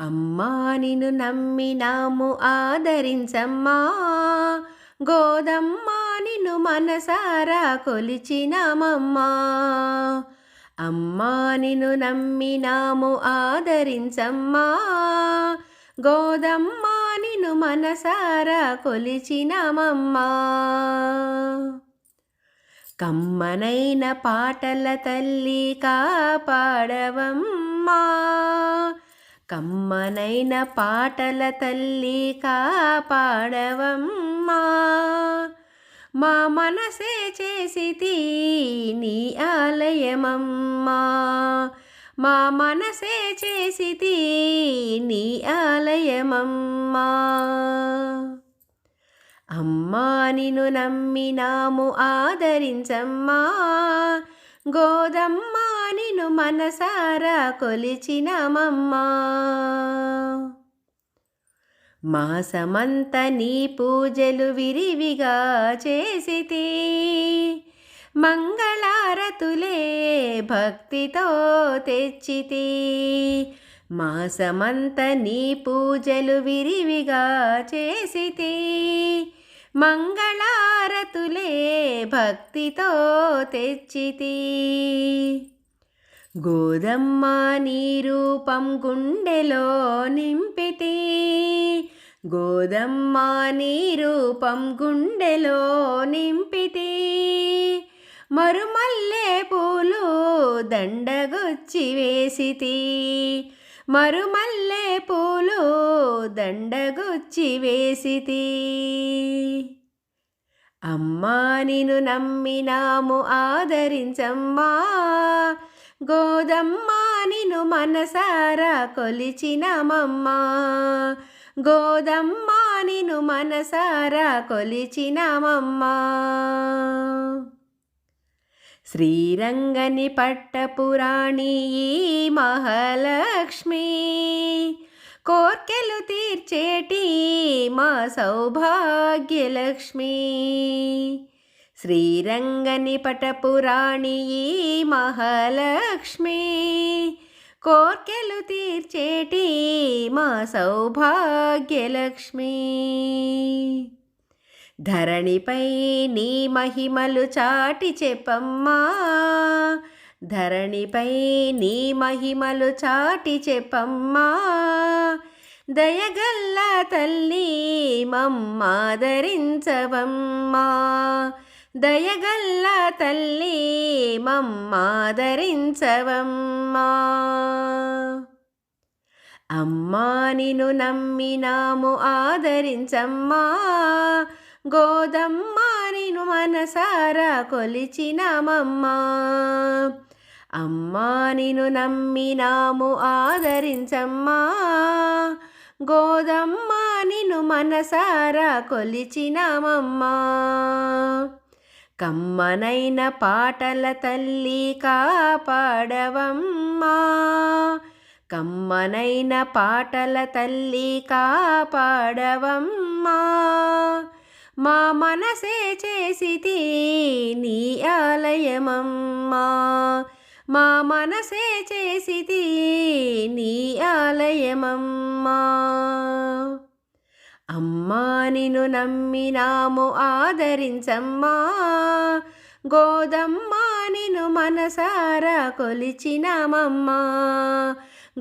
అమ్మా నిన్ను నమ్మినాము ఆదరించమ్మా. గోదమ్మానిను మనసారా కొలిచినామమ్మా. అమ్మా నిన్ను నమ్మినాము ఆదరించమ్మా. గోదమ్మానిను మనసారా కొలిచినామమ్మా. కమ్మనైన పాటల తల్లి కాపాడవమ్మా. కమ్మనైన పాటల తల్లి కాపాడవమ్మా. మా మనసే చేసితి నీ ఆలయమమ్మా. మా మనసే చేసితి నీ ఆలయమమ్మా. అమ్మా నిన్ను నమ్మినాము ఆదరించమ్మా. గోదమ్మా నిను మనసారా కొలిచినామమ్మా. మాసమంత నీ పూజలు విరివిగా చేసితి. మంగళారతులే భక్తితో తెచ్చితి. మాసమంత నీ పూజలు విరివిగా చేసితి. మంగళారతులే భక్తితో తెచ్చితి. గోదమ్మ నీ రూపం గుండెలో నింపితి. గోదమ్మ నీ రూపం గుండెలో నింపితి. మరుమల్లె పూలు దండగొచ్చి వేసితి. మరుమల్లె పూలు దండగొచ్చి వేసితి. అమ్మా నిను నమ్మినాము ఆదరించమ్మా. గోదమ్మా నిను మనసారా కొలిచినామమ్మా. గోదమ్మా నిను మనసారా కొలిచినామమ్మా. శ్రీరంగని పట్టపురాణి ఈ మహాలక్ష్మి. కోర్కెలు తీర్చేటి మా సౌభాగ్యలక్ష్మి. శ్రీరంగని పటపురాణి ఈ మహాలక్ష్మి. కోర్కెలు తీర్చేటి మా సౌభాగ్యలక్ష్మి. ధరణిపై నీ మహిమలు చాటి చెప్పమ్మా. ధరణిపై నీ మహిమలు చాటి చెప్పమ్మా. దయగల్ల తల్లి మమ్మాదరించవమ్మా. దయగల్ల తల్లి మమ్మాదరించవమ్మా. అమ్మా నిన్ను నమ్మినాము ఆదరించమ్మా. గోదమ్మ నిన్ను మనసారా కొలిచినామమ్మా. అమ్మా నిన్ను నమ్మినాము ఆదరించమ్మా. గోదమ్మ నిన్ను మనసారా కొలిచినామమ్మా. కమ్మనైన పాటల తల్లి కాపాడవమ్మా. కమ్మనైన పాటల తల్లి కాపాడవమ్మా. మా మనసే చేసితి నీ ఆలయమమ్మా. మా మనసే చేసితి నీ ఆలయమమ్మా. అమ్మా నిన్ను నమ్మినాము ఆదరించమ్మా. గోదమ్మ నిన్ను మనసారా కొలిచినామమ్మా.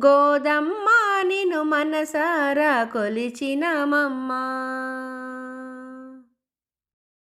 గోదమ్మ నిన్ను మనసారా కొలిచినామమ్మా.